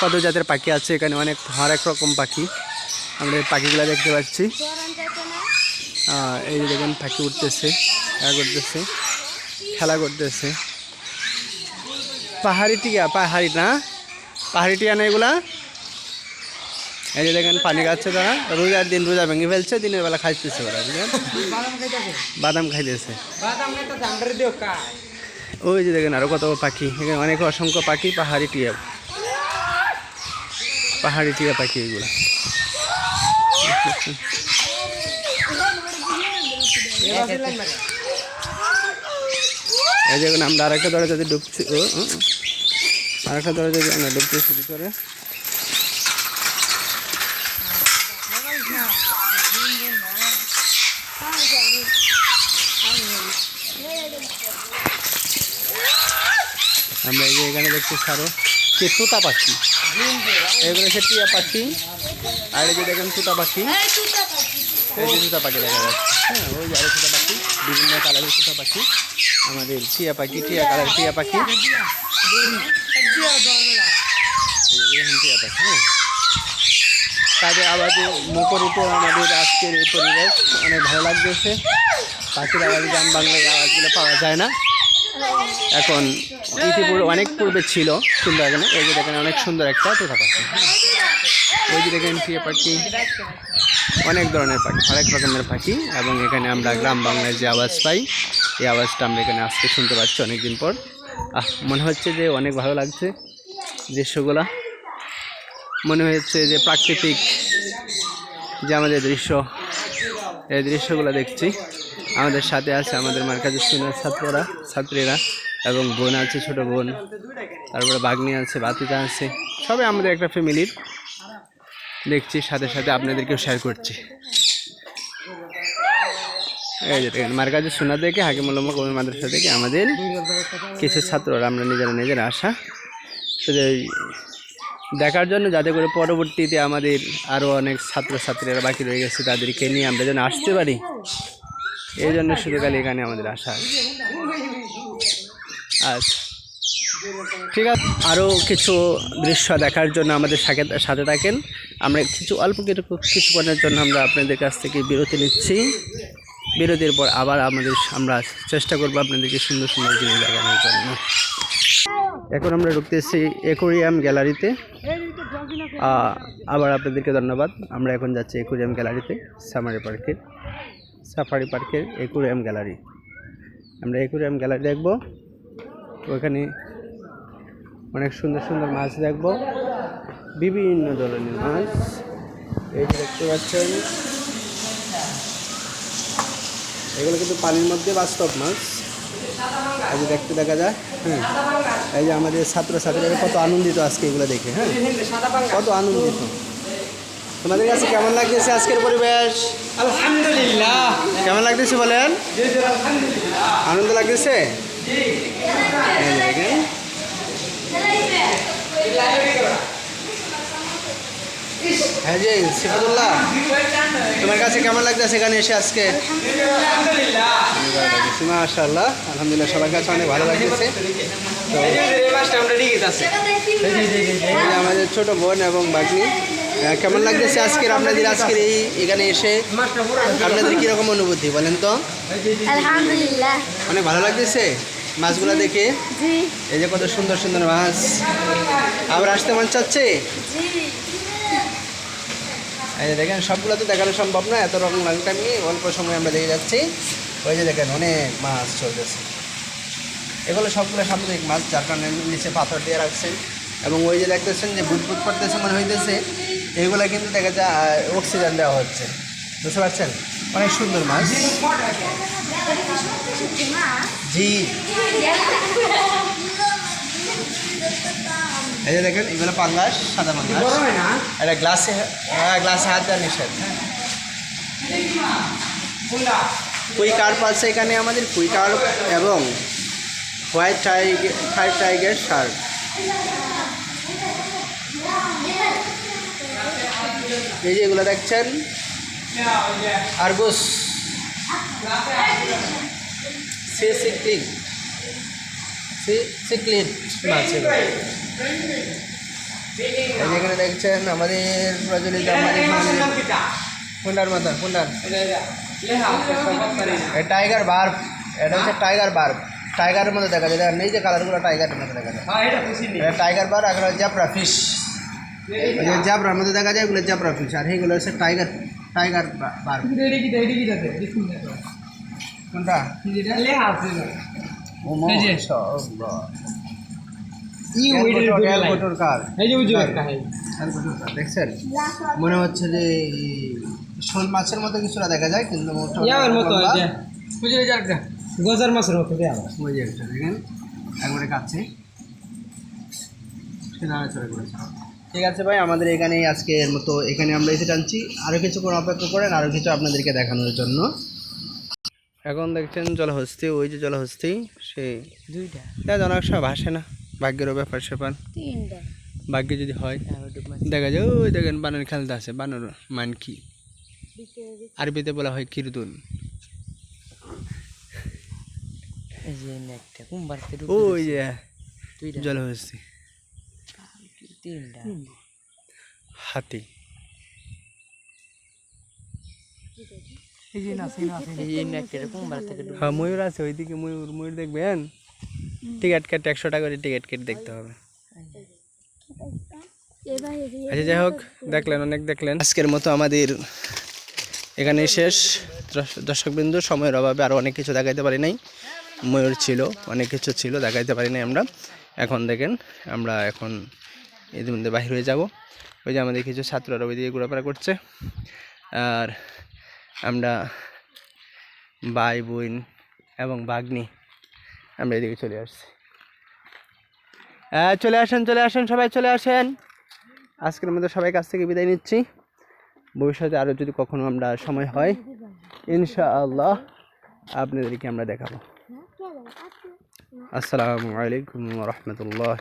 কত জাতের পাখি আছে এখানে? অনেক হরেক রকম পাখি। আমরা এই পাখিগুলো দেখতে পাচ্ছি। আহ, এই যে দেখেন পাখি উঠতেছে খেলা করতেছে খেলা করতেছে। পাহাড়ি টিয়া পাহাড়ি না? পাহাড়ি টিয়া না এগুলা? এই যে দেখেন পানি খাচ্ছে তারা। রোজার দিন রোজা ভেঙে ফেলছে দিনের বেলা খাইতেছে ওরা বুঝলেন? বাদাম খাইতেছে। ওই যে দেখেন আরও কত পাখি। এখানে অনেক অসংখ্য পাখি পাহাড়ি টিয়া। পাহাড়ি টিয়া পাখি এগুলো। এই দেখুন আমরা আরেকটা দরজাতে ঢুকছি। ও। আরেকটা দরজাতে আমরা ঢুকতেছি করে আমরা এই যে এখানে দেখছি আরও কে তোতা পাখি। এগুলো হচ্ছে টিয়া পাখি। আর এই যে দেখেন তুতা পাখি। এই যে তুতা পাখি দেখা যাচ্ছে। হ্যাঁ ওই যে আরও তুতা পাখি বিভিন্ন কালারের তুতা পাখি। আমাদের টিয়া পাখি টিয়া কালার টিয়া পাখি। টিয়া পাখি হ্যাঁ। তাদের আওয়াজে মুখরিত আমাদের আজকের এই পরিবেশ অনেক ভালো লাগতেছে। পাখির আওয়াজ গ্রাম বাংলায় আওয়াজগুলো পাওয়া যায় না। এখন ইতিপূর্বে অনেক পূর্বে ছিল সুন্দরবনে। এই যে দেখেন, অনেক সুন্দর একটা তোতা পাখি ওই যে দেখেন, টিয়া পাখি, অনেক ধরনের পাখি, হরেক রকমের পাখি। এবং এখানে আমরা গ্রাম বাংলায় যে আওয়াজ পাই, এই আওয়াজটা আমরা এখানে আজকে শুনতে পাচ্ছি অনেকদিন পর। আহ, মনে হচ্ছে যে অনেক ভালো লাগছে দৃশ্যগুলা। মনে হচ্ছে যে প্রাকৃতিক যে আমাদের দৃশ্য, এই দৃশ্যগুলো দেখছি। আমাদের সাথে আছে আমাদের মার্কাজের স্কুলের ছাত্ররা, ছাত্রীরা এবং বোন আছে, ছোট বোন। তারপরে বাগনি আছে বাতিটা আছে। সবাই আমাদের একটা ফ্যামিলির। দেখছি, সাথে সাথে আপনাদেরকেও শেয়ার করছি। এই যে দেখেন মার্কাজের সোনা থেকে হাকিমুল্লামা কবি মাদ্রাসা থেকে আমাদের কিছু ছাত্ররা, আমরা নিজেরা নিজেরা আসা। শুধু দেখার জন্য, যাতে করে পরবর্তীতে আমাদের আরও অনেক ছাত্রছাত্রীরা বাকি রয়ে গেছে, তাদেরকে নিয়ে আমরা যেন আসতে পারি। এই জন্য শুধু খালি এখানে আমাদের আসা আচ্ছা ঠিক আছে আরও কিছু দৃশ্য দেখার জন্য আমাদের সাথে সাথে থাকেন। আমরা কিছু অল্প কিছু কিছুক্ষণের জন্য আমরা আপনাদের কাছ থেকে বিরতি নিচ্ছি। বিরতির পর আবার আমাদের আমরা চেষ্টা করব আপনাদেরকে সুন্দর সুন্দর জিনিস দেখানোর জন্য। এখন আমরা ঢুকতেছি একুরিয়াম গ্যালারিতে। আবার আপনাদেরকে ধন্যবাদ। আমরা এখন যাচ্ছি একুরিয়াম গ্যালারিতে, সামারি পার্কের। সাফারি পার্কের একুরিয়াম গ্যালারি আমরা একুরিয়াম গ্যালারি দেখব। ওখানে অনেক সুন্দর সুন্দর মাছ দেখব। বিভিন্ন ধরনের মাছ। এই যে দেখতে পাচ্ছেন। এগুলো কিন্তু পানির মধ্যে বাস্তব মাছ। যে দেখতে দেখা যায়। হ্যাঁ এই যে আমাদের ছাত্রছাত্রীরা কত আনন্দিত আজকে এগুলো দেখে হ্যাঁ। কত আনন্দিত। তোমাদের কাছে কেমন লাগতেছে আজকের পরিবেশ? আলহামদুলিল্লাহ। কেমন লাগতেছে বলেন? আনন্দ লাগতেছে? হ্যাঁ জি সিফাতুল্লাহ। তোমার কাছে কেমন লাগতেছে এখানে এসে আজকে? মাশাআল্লাহ আলহামদুলিল্লাহ সবার কাছে অনেক ভালো লাগতেছে। তো আমাদের ছোট বোন এবং বাগনি কেমন লাগতেছে আজকের আপনাদের আজকের এই এখানে এসে? আপনাদের কীরকম অনুভূতি বলেন তো? আলহামদুলিল্লাহ। অনেক ভালো লাগতেছে মাছগুলো দেখে? এই যে কত সুন্দর সুন্দর মাছ। আবার আসতে মন চাচ্ছে? এই যে দেখেন সবগুলো তো দেখানো সম্ভব না এত রকম লং টাইম নিয়ে অল্প সময় আমরা দেখে যাচ্ছি। ওই যে দেখেন অনেক মাছ চলতেছে। এগুলো সবগুলো সামুদ্রিক মাছ যার কারণে নিচে পাথর দিয়ে রাখছেন। এবং ওই যে দেখতেছেন যে বুদবুদ করতেছে মনে হইতেছে। এগুলো কিন্তু দেখা যায় অক্সিজেন দেওয়া হচ্ছে। বুঝতে পারছেন? অনেক সুন্দর মাছ। জি। এই যে দেখেন এগুলো পাঙ্গাস সাদা পাঙ্গাস। এটা গ্লাসে হ্যাঁ গ্লাসে হাত দেওয়া নিষেধ। কুই কার্প আছে এখানে আমাদের? কুই কার্প এবং white tiger white tiger shark এই যে এগুলো দেখছেন? আরগুস। সি সি মাছ এখানে দেখছেন আমাদের প্রচলিত মালিক ফুন্ডার মাথা ফুন্ডার এই টাইগার বার্ব। এটা হচ্ছে টাইগার বার্ব। টাইগারের মধ্যে দেখা যায় এই যে কালারগুলো টাইগারের মধ্যে দেখা যায় টাইগার বার আর জ্যাবরা ফিশ। ওই যে জ্যাবরার মধ্যে দেখা যায় এগুলো জ্যাবরা ফিশ আর এইগুলো হচ্ছে টাইগার টাইগার বার কোনটা? দেখছেন? মনে হচ্ছে যে শোল মাছের মতো কিছুটা দেখা যায় কিন্তু গজার মাছের মতো দেয়া ওই যে একটা দেখেন। একবারে কাছে সে নাড়াচড়া করেছে। ঠিক আছে ভাই আমাদের এখানে আজকের মতো এখানে আমরা এসে টানছি। আরও কিছুক্ষণ অপেক্ষা করেন আরও কিছু আপনাদেরকে দেখানোর জন্য। এখন দেখছেন জলহস্তি ওই যে জলহস্তি সে দুইটা। অনেক সময় ভাসে না ভাগ্যেরও ব্যাপার সেপার ভাগ্যে যদি হয় দেখা যায় ওই দেখেন বানর খেলতে আছে বানর মান কি? আরবিতে বলা হয় কিরদুন। কুম্বার ওই যে জলহস্তি। তিনটা। হাতি। হ্যাঁ ময়ূর আছে ওইদিকে ময়ূর ময়ূর দেখবেন? টিকিট কেটে একশো টাকা করে টিকিট কেটে দেখতে হবে। আচ্ছা যাই হোক দেখলেন অনেক দেখলেন। আজকের মতো আমাদের এখানে শেষ। দর্শ- দর্শকবৃন্দ সময়ের অভাবে আরও অনেক কিছু দেখাইতে পারি নাই। ময়ূর ছিল অনেক কিছু ছিল দেখাইতে পারি নাই আমরা। এখন দেখেন আমরা এখন এদের মধ্যে বাহির হয়ে যাব। ওই যে আমাদের কিছু ছাত্ররা ওইদিকে ঘোরাফেরা করছে। আর আমরা ভাই, বোন এবং বাগ্নি আমরা এদিকে চলে আসছি। হ্যাঁ চলে আসেন চলে আসেন, সবাই চলে আসেন। আজকের মধ্যে সবাই কাছ থেকে বিদায় নিচ্ছি। ভবিষ্যতে আরও যদি কখনো আমরা সময় হয়, ইনশাআল্লাহ আপনাদেরকে আমরা দেখাবো। আসসালামু আলাইকুম রহমতুল্লাহ